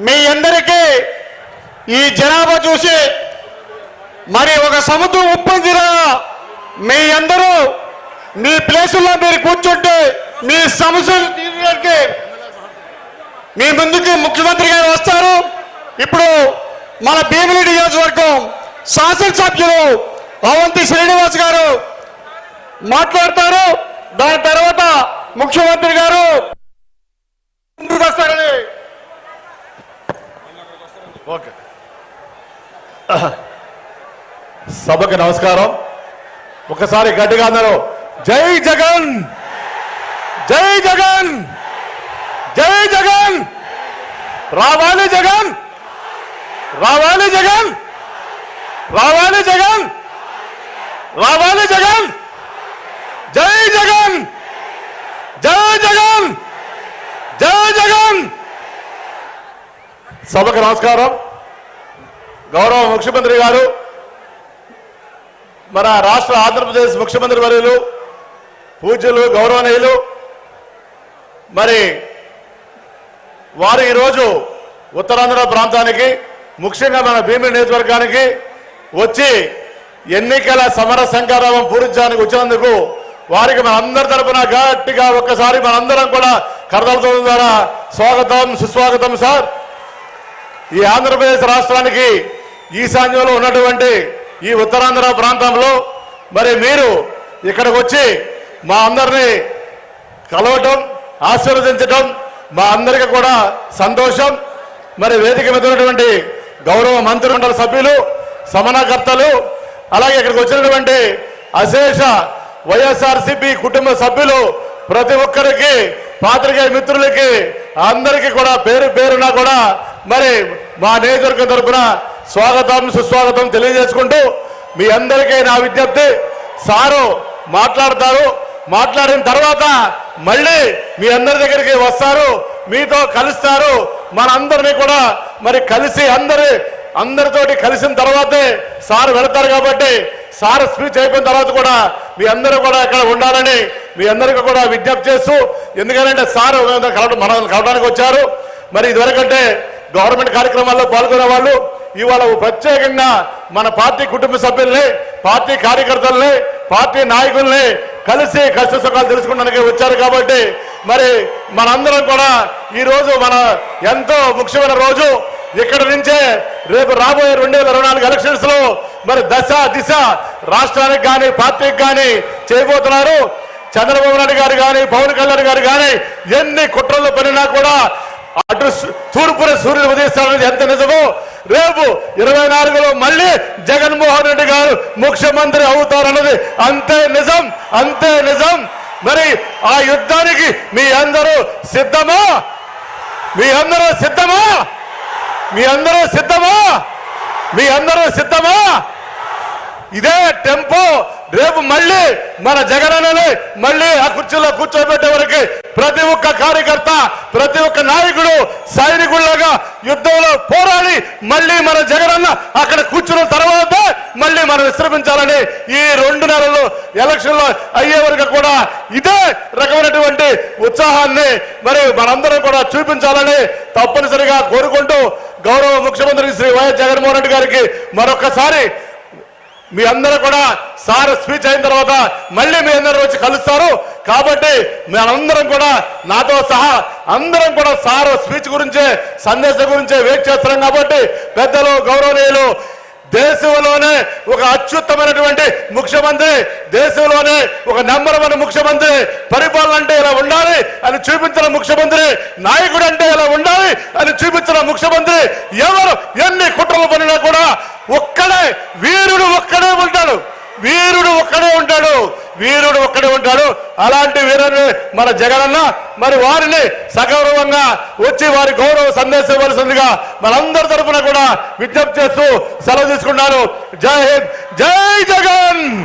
మీ అందరికీ ఈ జనాభా చూసి మరి ఒక సముద్రం ఉప్పొందిరా. మీ అందరూ మీ ప్లేసుల్లో మీరు కూర్చుంటే మీ సమస్యలు తీర్చడానికి మీ ముందుకు ముఖ్యమంత్రి గారు వస్తారు. ఇప్పుడు మన భీమిలి నియోజకవర్గం శాసనసభ్యులు అవంతి శ్రీనివాస్ గారు మాట్లాడతారు. దాని తర్వాత ముఖ్యమంత్రి గారు సభకు నమస్కారం. ఒకసారి గట్టిగా అందరూ జై జగన్! జై జగన్! జై జగన్! రావాలి జగన్! రావాలి జగన్! రావాలి జగన్! రావాలి జగన్! జై జగన్! జై జగన్! జై జగన్! సభకు నమస్కారం. గౌరవ ముఖ్యమంత్రి గారు మన రాష్ట్ర ఆంధ్రప్రదేశ్ ముఖ్యమంత్రి వర్యులు పూజ్యులు గౌరవనీయులు మరి వారు ఈరోజు ఉత్తరాంధ్ర ప్రాంతానికి ముఖ్యంగా మన భీమిలి నియోజకవర్గానికి వచ్చి ఎన్నికల సమర సంకారావం పూరించడానికి వచ్చినందుకు వారికి మన అందరి తరపున గట్టిగా ఒక్కసారి మనందరం కూడా కరదలతో ద్వారా స్వాగతం సుస్వాగతం సార్. ఈ ఆంధ్రప్రదేశ్ రాష్ట్రానికి ఈశాన్యంలో ఉన్నటువంటి ఈ ఉత్తరాంధ్ర ప్రాంతంలో మరి మీరు ఇక్కడికి వచ్చి మా అందరినీ కలవటం ఆశీర్వదించటం మా అందరికీ కూడా సంతోషం. మరి వేదిక మీద ఉన్నటువంటి గౌరవ మంత్రిమండలి సభ్యులు సమనకర్తలు అలాగే ఇక్కడికి వచ్చినటువంటి అశేష వైఎస్ఆర్సిపి కుటుంబ సభ్యులు ప్రతి ఒక్కరికి పాత్రికేయ మిత్రులకి అందరికీ కూడా పేరు పేరున కూడా మరి మా నియోజకవర్గం తరపున స్వాగతం సుస్వాగతం తెలియజేసుకుంటూ మీ అందరికీ నా విజ్ఞప్తి. సారు మాట్లాడతారు. మాట్లాడిన తర్వాత మళ్ళీ మీ అందరి దగ్గరికి వస్తారు. మీతో కలుస్తారు. మనందరినీ కూడా మరి కలిసి అందరి అందరితోటి కలిసిన తర్వాతే సార్ వెళతారు కాబట్టి సార్ స్పీచ్ అయిపోయిన తర్వాత కూడా మీ అందరూ కూడా ఇక్కడ ఉండాలని మీ అందరికీ కూడా విజ్ఞప్తి చేస్తూ ఎందుకంటే సార్ కలవడం మనం కలవడానికి వచ్చారు. మరి ఇదివరకంటే గవర్నమెంట్ కార్యక్రమాల్లో పాల్గొనే వాళ్ళు ఇవాళ ప్రత్యేకంగా మన పార్టీ కుటుంబ సభ్యుల్ని పార్టీ కార్యకర్తల్ని పార్టీ నాయకుల్ని కలిసి కష్ట సుఖాలు తెలుసుకోవడానికి వచ్చారు కాబట్టి మరి మనందరం కూడా ఈ రోజు మన ఎంతో ముఖ్యమైన రోజు. ఇక్కడ నుంచే రేపు రాబోయే రెండు వేల ఇరవై నాలుగు ఎలక్షన్స్లో మరి దశ దిశ రాష్ట్రానికి కానీ పార్టీకి కానీ చేయబోతున్నారు. చంద్రబాబు నాయుడు గారు కానీ పవన్ కళ్యాణ్ గారు కానీ ఎన్ని కుట్రలు పడినా కూడా అటు సు- తూర్పున సూర్యుడు ఉదయిస్తారనేది ఎంత నిజమో రేపు ఇరవై నాలుగులో మళ్ళీ జగన్మోహన్ రెడ్డి గారు ముఖ్యమంత్రి అవుతారన్నది అంతే నిజం అంతే నిజం. మరి ఆ యుద్ధానికి మీ అందరూ సిద్ధమా? మీ అందరూ సిద్ధమా? మీ అందరూ సిద్ధమా? మీ అందరూ సిద్ధమా? ఇదే టెంపో రేపు మళ్ళీ మన జగనన్నని మళ్ళీ ఆ కుర్చీలో కూర్చోబెట్టే వరకు ప్రతి ఒక్క కార్యకర్త ప్రతి ఒక్క నాయకుడు సైనికుల్లాగా యుద్ధంలో పోరాడి మళ్ళీ మన జగనన్న అక్కడ కూర్చున్న తర్వాత మళ్ళీ మనం విశ్రమించాలని ఈ రెండు నెలలు ఎలక్షన్లో అయ్యే వరకు కూడా ఇదే రకమైనటువంటి ఉత్సాహాన్ని మరి మనందరం కూడా చూపించాలని తప్పనిసరిగా కోరుకుంటూ గౌరవ ముఖ్యమంత్రి శ్రీ వైఎస్ జగన్మోహన్ రెడ్డి గారికి మరొకసారి మీ అందరూ కూడా సార్ స్పీచ్ అయిన తర్వాత మళ్ళీ మీ అందరూ వచ్చి కలుస్తారు. కాబట్టి మనందరం కూడా నాతో సహా అందరం కూడా సార్ స్పీచ్ గురించే సందేశం గురించే వెయిట్ చేస్తున్నాం కాబట్టి పెద్దలు గౌరవనీయులు దేశంలోనే ఒక అత్యుత్తమైనటువంటి ముఖ్యమంత్రి దేశంలోనే ఒక నెంబర్ వన్ ముఖ్యమంత్రి పరిపాలన అంటే ఇలా ఉండాలి అని చూపించిన ముఖ్యమంత్రి నాయకుడు అంటే ఇలా ఉండాలి అని చూపించిన ముఖ్యమంత్రి ఎవరు ఎన్ని కుట్రలు పడినా కూడా ఒక్కడే వీరుడు ఒక్కడే ఉంటాడు. వీరుడు ఒక్కడే ఉంటాడు. వీరుడు ఒక్కడే ఉంటాడు. అలాంటి వీరుని మన జగనన్న మరి వారిని సగౌరవంగా వచ్చి వారి గౌరవ సందేశం ఇవ్వాల్సిందిగా మనందరి తరఫున కూడా విజ్ఞప్తి చేస్తూ సెలవు తీసుకున్నాను జై హింద్. జై జగన్!